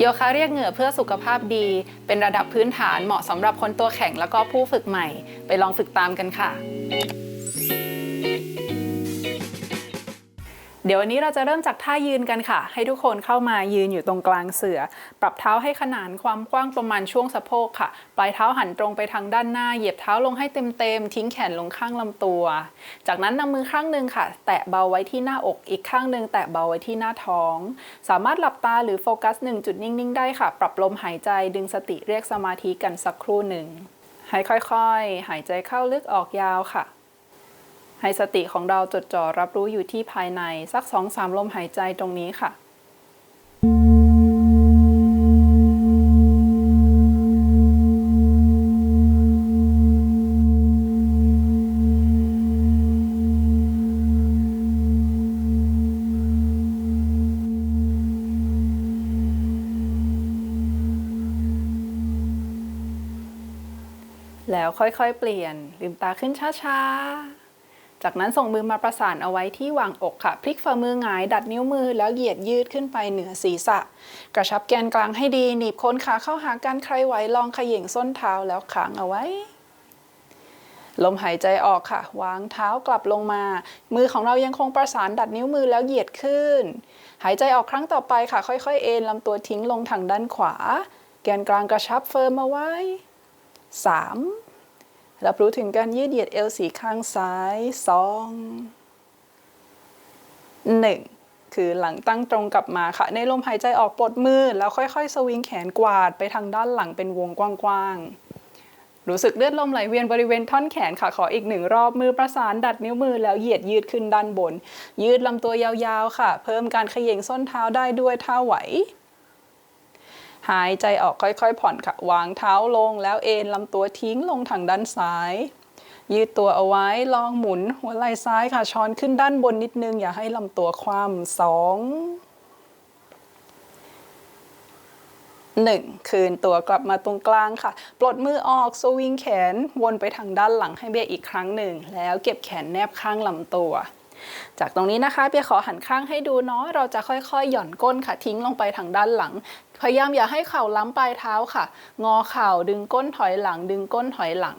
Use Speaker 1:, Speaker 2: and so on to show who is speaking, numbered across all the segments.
Speaker 1: โยคะเรียกเหงื่อเพื่อสุขภาพดี เป็นระดับพื้นฐานเหมาะสำหรับคนตัวแข็งแล้วก็ผู้ฝึกใหม่ ไปลองฝึกตามกันค่ะ เดี๋ยววันนี้เราจะเริ่มจากท่ายืนกันค่ะ ให้ทุกคนเข้ามายืนอยู่ตรงกลางเสือ ปรับเท้าให้ขนานความกว้างประมาณช่วงสะโพกค่ะ ปลายเท้าหันตรงไปทางด้านหน้า เหยียบเท้าลงให้เต็มๆ ทิ้งแขนลงข้างลำตัว จากนั้นนำมือข้างหนึ่งค่ะ แตะเบาไว้ที่หน้าอก อีกข้างหนึ่งแตะเบาไว้ที่หน้าท้อง สามารถหลับตาหรือโฟกัสหนึ่งจุดนิ่งๆ ได้ค่ะ ปรับลมหายใจดึงสติเรียกสมาธิกันสักครู่หนึ่งให้ค่อยๆ หายใจเข้าลึกออกยาวค่ะ ให้สติของเราจดจ่อรับรู้อยู่ที่ภายในสักสองสามลมหายใจตรงนี้ค่ะ แล้วค่อยๆ เปลี่ยนลืมตาขึ้นช้าๆ จากนั้นส่งมือมาประสานเอาไว้ที่วางอกค่ะ พลิกฝ่ามือหงายดัดนิ้วมือแล้วเหยียดยืดขึ้นไปเหนือศีรษะ กระชับแกนกลางให้ดี หนีบโคนขาเข้าหากันใครไหวลองขย่งส้นเท้าแล้วค้างเอาไว้ลมหายใจออกค่ะ วางเท้ากลับลงมา มือของเรายังคงประสานดัดนิ้วมือแล้วเหยียดขึ้น หายใจออกครั้งต่อไปค่ะ ค่อยๆ เอ็นลำตัวทิ้งลงทางด้านขวา แกนกลางกระชับเฟิร์มเอาไว้ 3. รับรู้ถึงการยืดเหยียดเอวสีข้างซ้าย2 1คือหลังตั้งตรงกลับมาค่ะ ในลมหายใจออกปลดมือ แล้วค่อยๆ สวิงแขนกวาดไปทางด้านหลังเป็นวงกว้างๆ รู้สึกเลือดลมไหลเวียนบริเวณท่อนแขนค่ะ ขออีกหนึ่งรอบมือประสานดัดนิ้วมือแล้วเหยียดยืดขึ้นด้านบน ยืดลำตัวยาวๆค่ะ เพิ่มการเขย่งส้นเท้าได้ด้วยถ้าไหว หายใจออกค่อยๆ ผ่อนค่ะ วางเท้าลงแล้วเอนลำตัวทิ้งลงทางด้านซ้าย ยืดตัวเอาไว้ลองหมุนหัวไหล่ซ้ายค่ะ ช้อนขึ้นด้านบนนิดนึง อย่าให้ลำตัวคว่ำสองหนึ่งคืนตัวกลับมาตรงกลางค่ะ ปลดมือออกสวิงแขนวนไปทางด้านหลังให้เบียอีกครั้งหนึ่ง แล้วเก็บแขนแนบข้างลำตัว จากตรงนี้นะคะเปียขอหันข้างให้ดูเนาะเราจะค่อยๆ หย่อนก้นค่ะทิ้งลงไปทางด้านหลัง พยายามอย่าให้เข่าล้ำปลายเท้าค่ะ งอเข่าดึงก้นถอยหลัง ดึงก้นถอยหลัง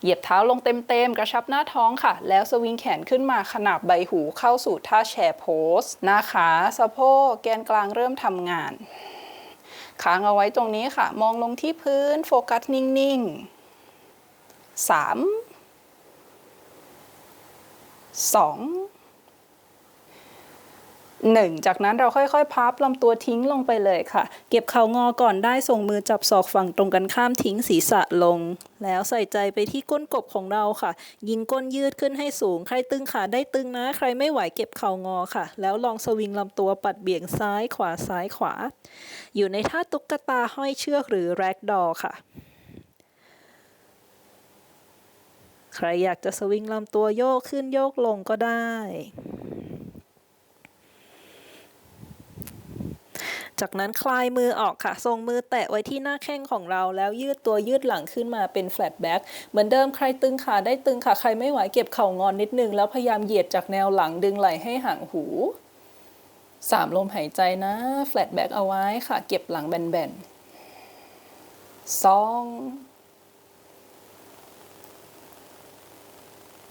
Speaker 1: เหยียบเท้าลงเต็มๆ กระชับหน้าท้องค่ะ แล้วสวิงแขนขึ้นมาขนาบใบหูเข้าสู่ท่าแชร์โพสหน้าขาสะโพกแกนกลางเริ่มทำงานค้างเอาไว้ตรงนี้ค่ะ มองลงที่พื้นโฟกัสนิ่งๆ 3 2หนึ่งจากนั้นเราค่อยๆ พับลำตัวทิ้งลงไปเลยค่ะ เก็บเข่างอก่อนได้ส่งมือจับศอกฝั่งตรงกันข้ามทิ้งศีรษะลง แล้วใส่ใจไปที่ก้นกบของเราค่ะ ยิงก้นยืดขึ้นให้สูง ใครตึงขาได้ตึงนะ ใครไม่ไหวเก็บเข่างอค่ะ แล้วลองสวิงลำตัวปัดเบี่ยงซ้ายขวาซ้ายขวา อยู่ในท่าตุ๊กตาห้อยเชือกหรือแร็กดอค่ะ ใครอยากจะสวิงลำตัวโยกขึ้นโยกลงก็ได้ จากนั้นคลายมือออกค่ะ ทรงมือแตะไว้ที่หน้าแข้งของเราแล้วยืดตัวยืดหลังขึ้นมาเป็นแฟลตแบ็กเหมือนเดิมใครตึงขาได้ตึงค่ะ ใครไม่ไหวเก็บเข่างอนนิดนึง แล้วพยายามเหยียดจากแนวหลังดึงไหล่ให้ห่างหูสามลมหายใจนะแฟลตแบ็กเอาไว้ค่ะ เก็บหลังแบนๆสอง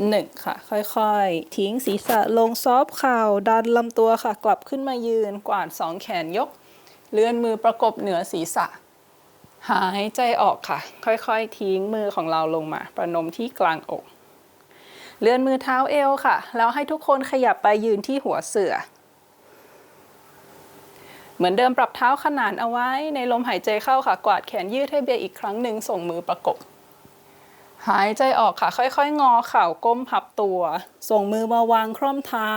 Speaker 1: หนึ่งค่ะ ค่อยๆ ทิ้งศีรษะลงซอฟเข่าดันลำตัวค่ะ กลับขึ้นมายืนกวาดสองแขนยก เลื่อนมือประกบเหนือศีรษะ หายใจออกค่ะ ค่อยๆ ทิ้งมือของเราลงมา ประนมที่กลางอก เลื่อนมือเท้าเอวค่ะ แล้วให้ทุกคนขยับไปยืนที่หัวเสือ เหมือนเดิมปรับเท้าขนานเอาไว้ในลมหายใจเข้าค่ะ กวาดแขนยืดให้เบียร์อีกครั้งหนึ่งส่งมือประกบ หายใจออกค่ะ ค่อยๆ งอเข่าก้มพับตัว ส่งมือมาวางคร่อมเท้า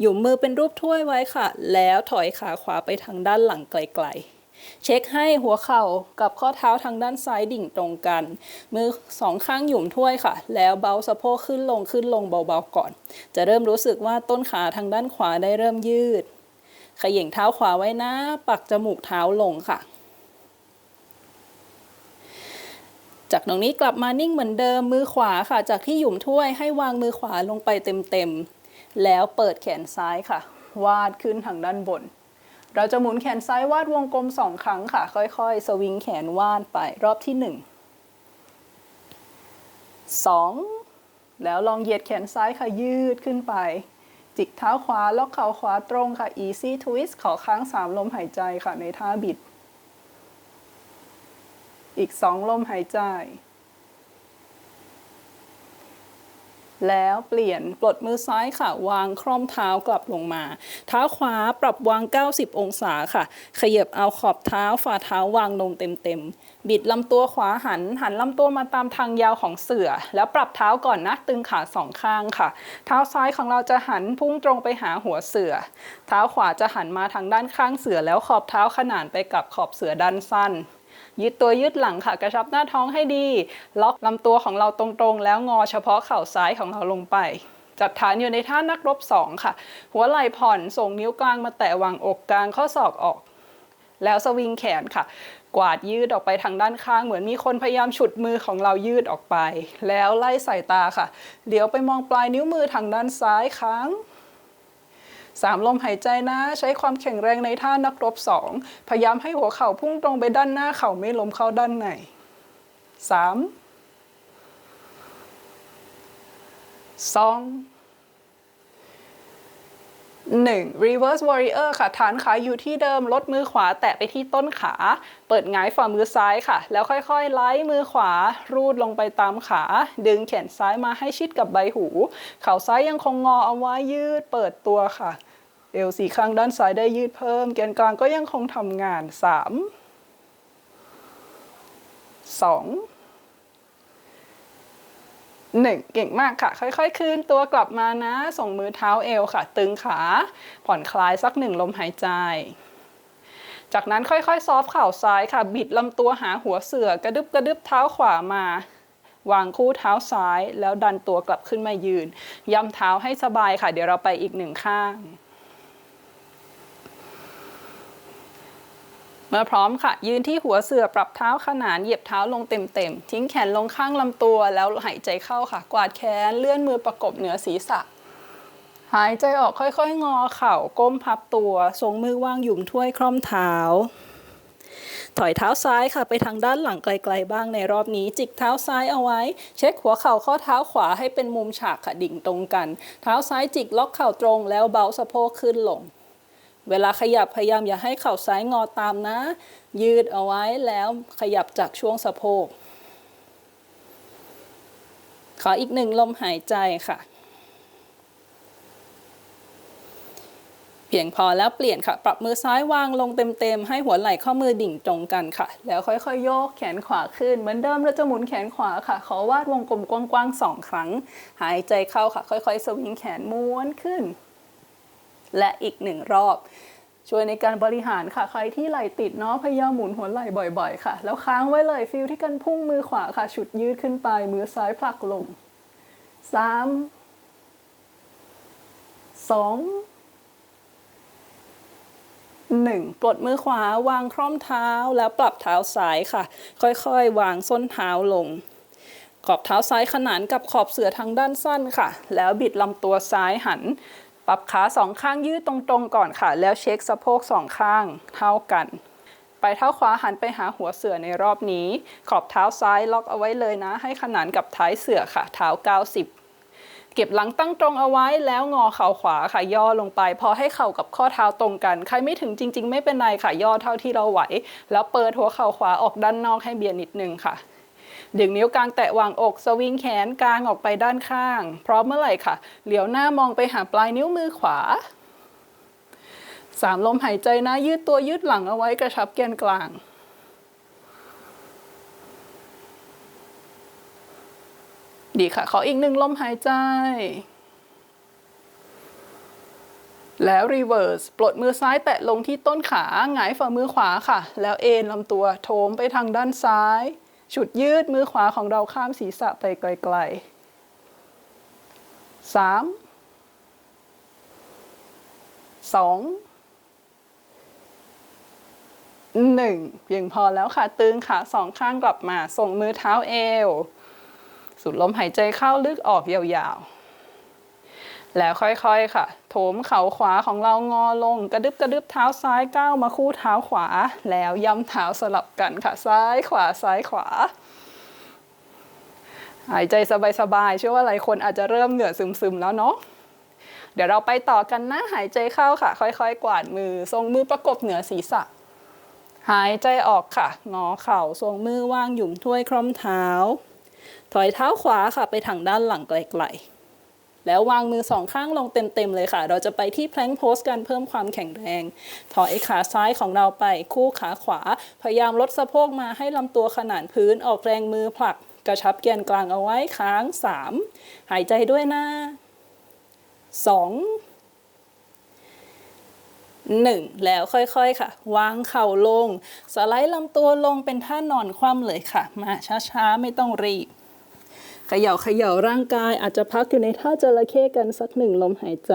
Speaker 1: หยุมมือเป็นรูปถ้วยไว้ค่ะ แล้วถอยขาขวาไปทางด้านหลังไกลๆ เช็คให้หัวเข่ากับข้อเท้าทางด้านซ้ายดิ่งตรงกัน มือสองข้างหยุมถ้วยค่ะ แล้วเบาสะโพกขึ้นลงขึ้นลงเบาๆก่อน จะเริ่มรู้สึกว่าต้นขาทางด้านขวาได้เริ่มยืด ขย่งเท้าขวาไว้นะ ปักจมูกเท้าลงค่ะ จากตรงนี้กลับมานิ่งเหมือนเดิมมือขวาค่ะ จากที่หยุมถ้วยให้วางมือขวาลงไปเต็มๆ แล้วเปิดแขนซ้ายค่ะ วาดขึ้นทางด้านบน เราจะหมุนแขนซ้ายวาดวงกลมสองครั้งค่ะ ค่อยๆ สวิงแขนวาดไปรอบที่หนึ่งสองแล้วลองเหยียดแขนซ้ายค่ะยืดขึ้นไป จิกเท้าขวาล็อกเข่าขวาตรงค่ะ easy twist ขอค้างสามลมหายใจค่ะในท่าบิด อีกสองลมหายใจ แล้วเปลี่ยนปลดมือซ้ายค่ะ วางคล่อมเท้ากลับลงมา เท้าขวาปรับวาง 90 องศาค่ะ ขยับเอาขอบเท้าฝ่าเท้าวางลงเต็มๆ บิดลำตัวขวาหัน หันลำตัวมาตามทางยาวของเสือ แล้วปรับเท้าก่อนนะ ตึงขาสองข้างค่ะ เท้าซ้ายของเราจะหันพุ่งตรงไปหาหัวเสือ เท้าขวาจะหันมาทางด้านข้างเสือ แล้วขอบเท้าขนานไปกับขอบเสือด้านสั้น ยืดตัวยืดหลังค่ะกระชับหน้าท้องให้ดี ล็อกลำตัวของเราตรงๆ แล้วงอเฉพาะเข่าซ้ายของเราลงไป จัดฐานอยู่ในท่านักรบสองค่ะ หัวไหล่ผ่อนส่งนิ้วกลางมาแตะวางอกกลางข้อศอกออก แล้วสวิงแขนค่ะ กวาดยืดออกไปทางด้านข้างเหมือนมีคนพยายามฉุดมือของเรายืดออกไป แล้วไล่สายตาค่ะ เดี๋ยวไปมองปลายนิ้วมือทางด้านซ้ายค้าง สามลมหายใจนะ ใช้ความแข็งแรงในท่านักรบสองพยายามให้หัวเข่าพุ่งตรงไปด้านหน้าเข่าไม่ล้มเข้าด้านในสา มสองหนึ่ง reverse warrior ค่ะ ฐานขาอยู่ที่เดิม ลดมือขวาแตะไปที่ต้นขา เปิดหงายฝ่ามือซ้ายค่ะ แล้วค่อยๆ ไล่มือขวา รูดลงไปตามขา ดึงแขนซ้ายมาให้ชิดกับใบหู เข่าซ้ายยังคงงอเอาไว้ยืดเปิดตัวค่ะ เอวสี่ข้างด้านซ้ายได้ยืดเพิ่ม แกนกลางก็ยังคงทำงาน 3 2 หนึ่งเก่งมากค่ะ ค่อยๆ คืนตัวกลับมานะ ส่งมือเท้าเอวค่ะ ตึงขา ผ่อนคลายสักหนึ่งลมหายใจ จากนั้นค่อยๆ ซอฟเข่าซ้ายค่ะ บิดลำตัวหาหัวเสือกระดึบกระดึบเท้าขวามาวางคู่เท้าซ้าย แล้วดันตัวกลับขึ้นมายืน ย่ำเท้าให้สบายค่ะ เดี๋ยวเราไปอีกหนึ่งข้าง เมื่อพร้อมค่ะ ยืนที่หัวเสือปรับเท้าขนานเหยียบเท้าลงเต็มๆ ทิ้งแขนลงข้างลำตัวแล้วหายใจเข้าค่ะ กวาดแขนเลื่อนมือประกบเหนือศีรษะ หายใจออกค่อยๆ งอเข่าก้มพับตัวทรงมือวางหยุมถ้วยคล่อมเท้า ถอยเท้าซ้ายค่ะไปทางด้านหลังไกลๆบ้างในรอบนี้ จิกเท้าซ้ายเอาไว้ เช็คหัวเข่าข้อเท้าขวาให้เป็นมุมฉากค่ะดิ่งตรงกัน เท้าซ้ายจิกล็อกเข่าตรงแล้วเบาสะโพกขึ้นลง เวลาขยับพยายามอย่าให้เข่าซ้ายงอตามนะ ยืดเอาไว้แล้วขยับจากช่วงสะโพก ขออีกหนึ่งลมหายใจค่ะ เพียงพอแล้วเปลี่ยนค่ะ ปรับมือซ้ายวางลงเต็มๆ ให้หัวไหล่ข้อมือดิ่งตรงกันค่ะ แล้วค่อยๆ โยกแขนขวาขึ้น เหมือนเดิมเราจะหมุนแขนขวาค่ะ ขอวาดวงกลมกว้างๆสองครั้ง หายใจเข้าค่ะ ค่อยๆ สวิงแขนม้วนขึ้น และอีกหนึ่งรอบ ช่วยในการบริหารค่ะ ใครที่ไหล่ติดเนาะพยายามหมุนหัวไหล่บ่อยๆ ค่ะ แล้วค้างไว้เลยฟิลที่กันพุ่งมือขวาค่ะฉุดยืดขึ้นไปมือซ้ายผลักลงสามสองหนึ่งปลดมือขวาวางคล่อมเท้าแล้วปรับเท้าซ้ายค่ะ ค่อยๆ วางส้นเท้าลง ขอบเท้าซ้ายขนานกับขอบเสือทางด้านสั้นค่ะ แล้วบิดลำตัวซ้ายหัน รับขาสองข้างยืดตรงๆก่อนค่ะ แล้วเช็คสะโพกสองข้างเท่ากันไปเท้าขวาหันไปหาหัวเสือในรอบนี้ ขอบเท้าซ้ายล็อกเอาไว้เลยนะ ให้ขนานกับท้ายเสือค่ะ เท้า 90 เก็บหลังตั้งตรงเอาไว้แล้วงอเข่าขวาค่ะย่อลงไป พอให้เข่ากับข้อเท้าตรงกัน ใครไม่ถึงจริง ๆ ไม่เป็นไรค่ะย่อเท่าที่เราไหว แล้วเปิดหัวเข่าขวาออกด้านนอกให้เบียดนิดนึงค่ะ ดึงนิ้วกลางแตะวางอก สวิงแขนกลางออกไปด้านข้าง พร้อมเมื่อไหร่ค่ะ เหลียวหน้ามองไปหาปลายนิ้วมือขวาสามลมหายใจนะยืดตัวยืดหลังเอาไว้กระชับแกนกลางดีค่ะ ขออีกหนึ่งลมหายใจ แล้วรีเวิร์ส ปลดมือซ้ายแตะลงที่ต้นขา หงายฝ่ามือขวาค่ะ แล้วเอ็นลำตัวโถมไปทางด้านซ้าย ฉุดยืดมือขวาของเราข้ามศีรษะไปไกลๆสามสองหนึ่งเพียงพอแล้วค่ะ ตึงขาสองข้างกลับมา ส่งมือเท้าเอว สูดลมหายใจเข้าลึกออกยาวๆ แล้วค่อยๆค่ะ โถมเข่าขวาของเรางอลง กระดึบกระดึบเท้าซ้ายก้าวมาคู่เท้าขวา แล้วย้ำเท้าสลับกันค่ะ ซ้ายขวาซ้ายขวา หายใจสบายๆเชื่อว่าหลายคนอาจจะเริ่มเหนื่อยซึมๆแล้วเนาะเดี๋ยวเราไปต่อกันนะหายใจเข้าค่ะ ค่อยๆ กวาดมือ ทรงมือประกบเหนือศีรษะ หายใจออกค่ะ งอเข่าทรงมือวางหยุ่มถ้วยคล่อมเท้า ถอยเท้าขวาค่ะไปทางด้านหลังไกลๆ แล้ววางมือสองข้างลงเต็มๆเลยค่ะ เราจะไปที่แพลงโพสกันเพิ่มความแข็งแรง ถอยขาซ้ายของเราไปคู่ขาขวา พยายามลดสะโพกมาให้ลำตัวขนานพื้นออกแรงมือผลัก กระชับแกนกลางเอาไว้ค้าง 3 หายใจด้วยนะ 2 1 แล้วค่อยๆค่ะ วางเข่าลง สไลด์ลำตัวลงเป็นท่านอนคว่ำเลยค่ะ มาช้าๆ ไม่ต้องรีบ ขย่าเขย่าร่างกาย อาจจะพักอยู่ในท่าจระเข้กันสักหนึ่งลมหายใจ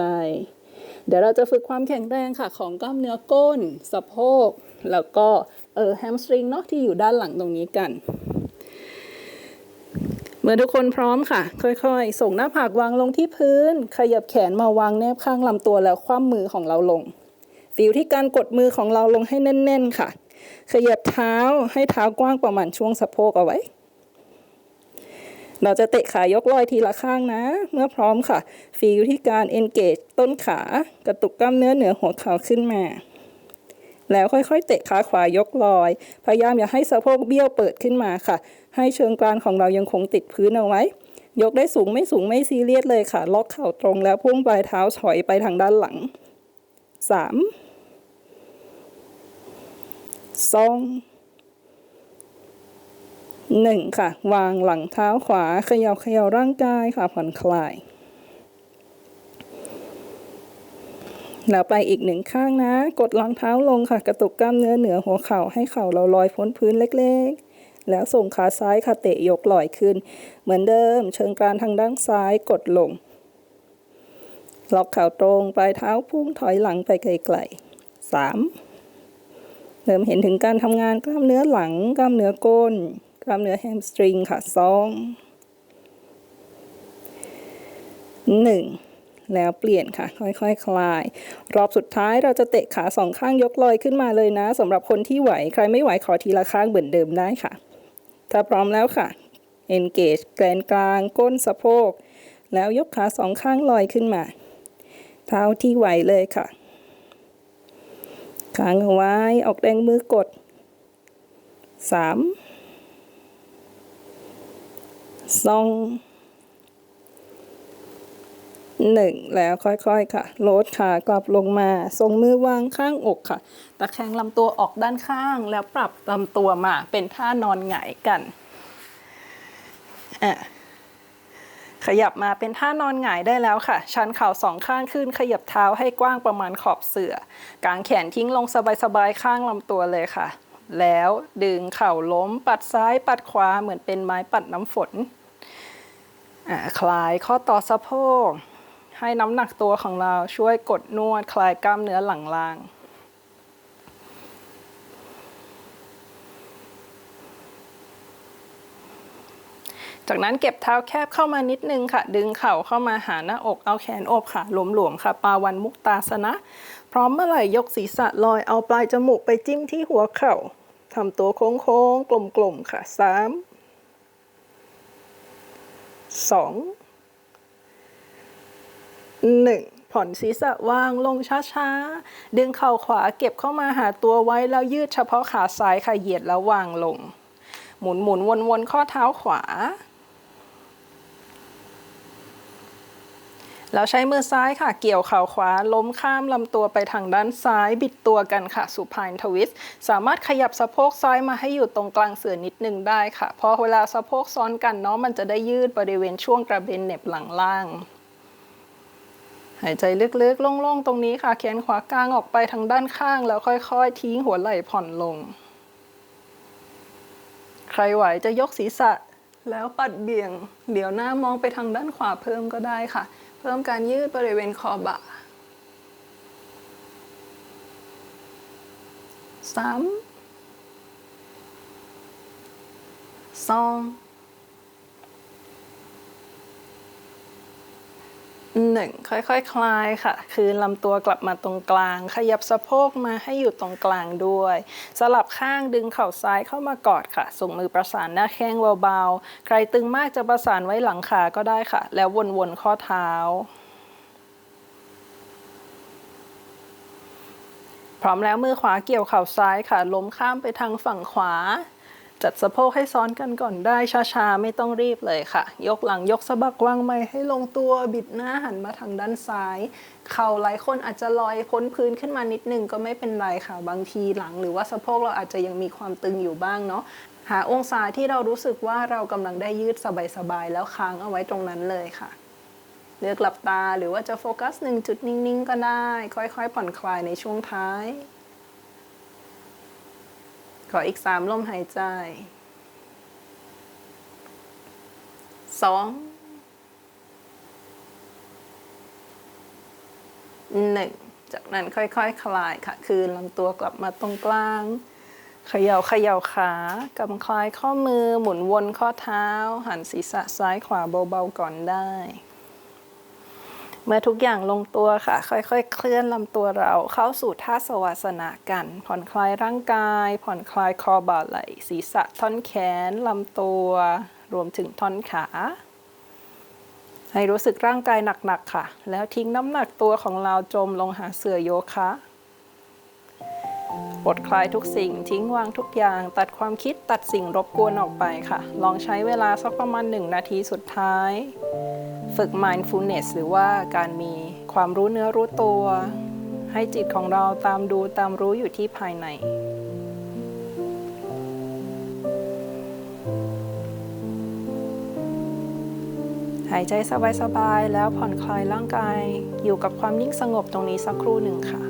Speaker 1: เดี๋ยวเราจะฝึกความแข็งแรงค่ะ ของกล้ามเนื้อก้น สะโพก แล้วก็เออแฮมสตริงเนาะที่อยู่ด้านหลังตรงนี้กัน เมื่อทุกคนพร้อมค่ะ ค่อยๆ ส่งหน้าผากวางลงที่พื้น ขยับแขนมาวางแนบข้างลำตัวแล้วคว่ำมือของเราลงฟิลที่การกดมือของเราลงให้แน่น ๆ ค่ะ ขยับเท้าให้เท้ากว้างประมาณช่วงสะโพกเอาไว้ เราจะเตะขายกลอยทีละข้างนะ เมื่อพร้อมค่ะฟีลที่การ engage ต้นขากระตุกกล้ามเนื้อเหนือหัวเข่าขึ้นมา แล้วค่อยๆ เตะขาขวายกลอย พยายามอย่าให้สะโพกเบี้ยวเปิดขึ้นมาค่ะ ให้เชิงกรานของเรายังคงติดพื้นเอาไว้ ยกได้สูงไม่สูงไม่ซีเรียสเลยค่ะ ล็อกเข่าตรงแล้วพุ่งปลายเท้าถอยไปทางด้านหลังสา หนึ่งค่ะ วางหลังเท้าขวาเขย่าเขย่าร่างกายค่ะผ่อนคลาย แล้วไปอีกหนึ่งข้างนะ กดหลังเท้าลงค่ะ กระตุกกล้ามเนื้อเหนือหัวเข่าให้เข่าเราลอยพ้นพื้นเล็กๆ แล้วส่งขาซ้ายค่ะเตะยกลอยขึ้น เหมือนเดิม เชิงกรานทางด้านซ้ายกดลง ล็อกเข่าตรงปลายเท้าพุ่งถอยหลังไปไกลๆสามเริ่มเห็นถึงการทำงานกล้ามเนื้อหลังกล้ามเนื้อก้น ล้ามเนื้อแฮมสตริงค่ะสองหนึ่งแล้วเปลี่ยนค่ะ ค่อยๆคคลาย รอบสุดท้ายเราจะเตะขาสองข้างยกลอยขึ้นมาเลยนะสำหรับคนที่ไหว ใครไม่ไหวขอทีละข้างเหมือนเดิมได้ค่ะ ถ้าพร้อมแล้วค่ะ engage แกนกลาง ก้นสะโพก แล้วยกขาสองข้างลอยขึ้นมา เท้าที่ไหวเลยค่ะค้างเอาไว้ออกแรงมือกดสาม สองหนึ่งแล้วค่อยๆค่ะ โลดขากลับลงมา ทรงมือวางข้างอกค่ะ ตะแคงลำตัวออกด้านข้างแล้วปรับลำตัวมาเป็นท่านอนหงายกันอะขยับมาเป็นท่านอนหงายได้แล้วค่ะ ชันเข่าสองข้างขึ้น ขยับเท้าให้กว้างประมาณขอบเสื่อ กางแขนทิ้งลงสบายๆ ข้างลำตัวเลยค่ะ แล้วดึงเข่าล้ม ปัดซ้ายปัดขวาเหมือนเป็นไม้ปัดน้ำฝน คลายข้อต่อสะโพก ให้น้ำหนักตัวของเราช่วยกดนวด คลายกล้ามเนื้อหลังล่างจากนั้นเก็บเท้าแคบเข้ามานิดนึงค่ะ ดึงเข่าเข้ามาหาหน้าอกเอาแขนอบขาหลวมๆค่ะ ปาวันมุกตาสนะ พร้อมเมื่อไหร่ยกศีรษะลอยเอาปลายจมูกไปจิ้มที่หัวเข่าทำตัวโค้งๆ กลมๆค่ะส สองหนึ่งผ่อนศีรษะวางลงช้าๆ ดึงเข่าขวาเก็บเข้ามาหาตัวไว้แล้วยืดเฉพาะขาซ้ายค่ะเหยียดแล้ววางลง หมุนหมุนวนวนๆข้อเท้าขวา แล้วใช้มือซ้ายค่ะ เกี่ยวเข่าขวา ล้มข้ามลำตัวไปทางด้านซ้ายบิดตัวกันค่ะสุพายทวิสสามารถขยับสะโพกซ้ายมาให้อยู่ตรงกลางเสือนิดนึงได้ค่ะพราะเวลาสะโพกซ้อนกันเนาะมันจะได้ยืดบริเวณช่วงกระเบนเหน็บหลังล่างหายใจลึกๆ โล่งๆ ตรงนี้ค่ะ แขนขวากลางออกไปทางด้านข้าง แล้วค่อยๆ ทิ้งหัวไหล่ผ่อนลง ใครไหวจะยกศีรษะ แล้วปัดเบี่ยง เดี๋ยวหน้ามองไปทางด้านขวาเพิ่มก็ได้ค่ะ เพิ่มการยืดบริเวณคอบ่าสามสอง หนึ่งค่อยๆคคลายค่ะ คืนลำตัวกลับมาตรงกลาง ขยับสะโพกมาให้อยู่ตรงกลางด้วย สลับข้างดึงเข่าซ้ายเข้ามากอดค่ะ ส่งมือประสานหน้าแข้งเบาๆ ใครตึงมากจะประสานไว้หลังขาก็ได้ค่ะ แล้ววนๆข้อเท้า พร้อมแล้วมือขวาเกี่ยวเข่าซ้ายค่ะ ล้มข้ามไปทางฝั่งขวา จัดสะโพกให้ซ้อนกันก่อนได้ช้าๆ ไม่ต้องรีบเลยค่ะ ยกหลังยกสะบักวางไม้ให้ลงตัวบิดหน้าหันมาทางด้านซ้าย เข่าหลายคนอาจจะลอยพ้นพื้นขึ้นมานิดนึงก็ไม่เป็นไรค่ะ บางทีหลังหรือว่าสะโพกเราอาจจะยังมีความตึงอยู่บ้างเนาะหาองศาที่เรารู้สึกว่าเรากำลังได้ยืดสบายๆแล้วค้างเอาไว้ตรงนั้นเลยค่ะ เลือกหลับตาหรือว่าจะโฟกัสหนึ่งจุดนิ่งๆ ก็ได้ ค่อยๆ ผ่อนคลายในช่วงท้าย ขออีกสามลมหายใจสองหนึ่งจากนั้นค่อยๆคคลายค่ะ คืนลำตัวกลับมาตรงกลาง เขย่าเขย่าขากำคลายข้อมือหมุนวนข้อเท้า หันศีรษะซ้ายขวาเบาๆก่อนได้ เมื่อทุกอย่างลงตัวค่ะ ค่อยๆ เคลื่อนลำตัวเราเข้าสู่ท่าสวาสนากัน ผ่อนคลายร่างกาย ผ่อนคลายคอบ่าไหล่ศีรษะท่อนแขนลำตัว รวมถึงท่อนขา ให้รู้สึกร่างกายหนักๆค่ะ แล้วทิ้งน้ำหนักตัวของเราจมลงหาเสื่อโยคะปลดคลายทุกสิ่งทิ้งวางทุกอย่าง ตัดความคิดตัดสิ่งรบกวนออกไปค่ะ ลองใช้เวลาสักประมาณหนึ่งนาทีสุดท้าย ฝึก mindfulness หรือว่าการมีความรู้เนื้อรู้ตัว ให้จิตของเราตามดูตามรู้อยู่ที่ภายใน หายใจสบายๆ แล้วผ่อนคลายร่างกายอยู่กับความนิ่งสงบตรงนี้สักครู่หนึ่งค่ะ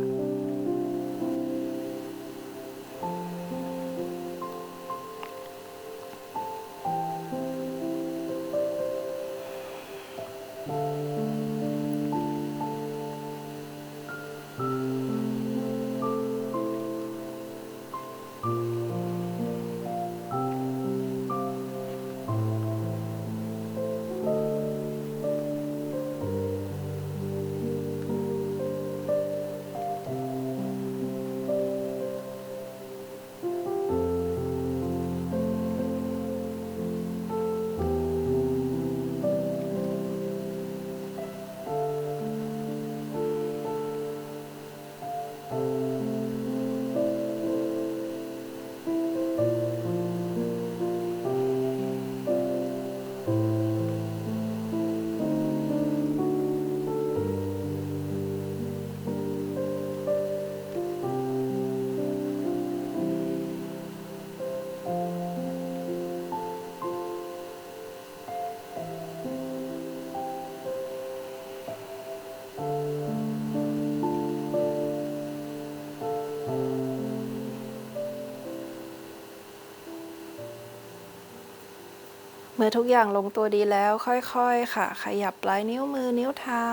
Speaker 1: เมื่อทุกอย่างลงตัวดีแล้วค่อยๆ ค่ะ ขยับปลายนิ้วมือนิ้วเท้า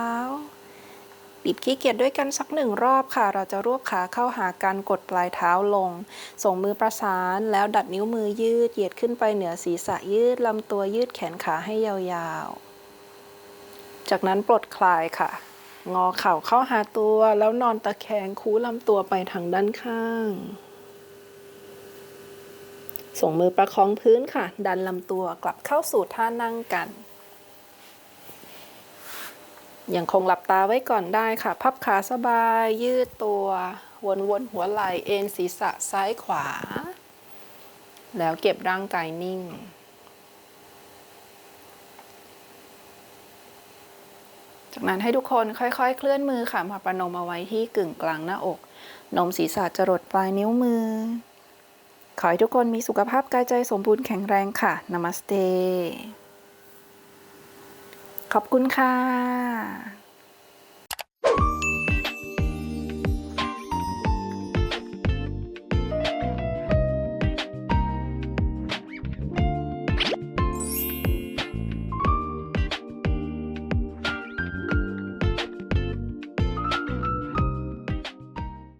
Speaker 1: ปิดขี้เกียจด้วยกันสักหนึ่งรอบค่ะ เราจะรวบขาเข้าหากันกดปลายเท้าลง ส่งมือประสานแล้วดัดนิ้วมือยืดเหยียดขึ้นไปเหนือศีรษะยืดลำตัวยืดแขนขาให้ยาวๆ จากนั้นปลดคลายค่ะ งอเข่าเข้าหาตัวแล้วนอนตะแคงคูลำตัวไปทางด้านข้าง ส่งมือประคองพื้นค่ะ ดันลำตัวกลับเข้าสู่ท่านั่งกัน ยังคงหลับตาไว้ก่อนได้ค่ะ พับขาสบาย ยืดตัว วนๆหัวไหล่เอ็นศีรษะซ้ายขวา แล้วเก็บร่างกายนิ่งจากนั้นให้ทุกคนค่อยๆ เคลื่อนมือค่ะมาประนมเอาไว้ที่กึ่งกลางหน้าอกนมศีรษะจรดปลายนิ้วมือ ขอให้ทุกคนมีสุขภาพกายใจสมบูรณ์แข็งแรงค่ะ นามัสเต ขอบคุณค่ะ